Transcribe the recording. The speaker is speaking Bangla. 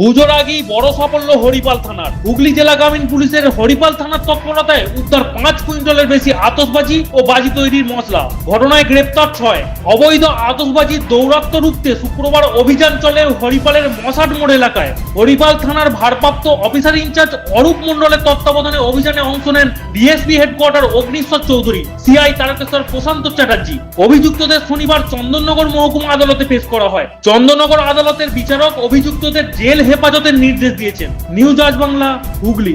পুজোর আগেই বড় সাফল্য হরিপাল থানার। হুগলি জেলা গ্রামীণ পুলিশের হরিপাল থানার তৎপরতায় উদ্ধার পাঁচ কুইন্টালের বেশি আতসবাজি ও বাজি তৈরির মশলা। ঘটনায় গ্রেপ্তার ছয়। অবৈধ আতসবাজির দৌরাত্ম রুখতে শুক্রবার অভিযান চলে হরিপালের মশাট মোড় এলাকায়। হরিপাল থানার ভারপ্রাপ্ত অফিসার ইনচার্জ অরূপ মণ্ডলের তত্ত্বাবধানে অভিযানে অংশ নেন DSP headquarter Agnishwar Chowdhury, CI Tarakeswar Prashanta Chatterjee. অভিযুক্তদের শনিবার চন্দননগর মহকুমা আদালতে পেশ করা হয়। চন্দননগর আদালতের বিচারক অভিযুক্তদের জেল হেফাজতের নির্দেশ দিয়েছেন। নিউ আজ বাংলা হুগলি।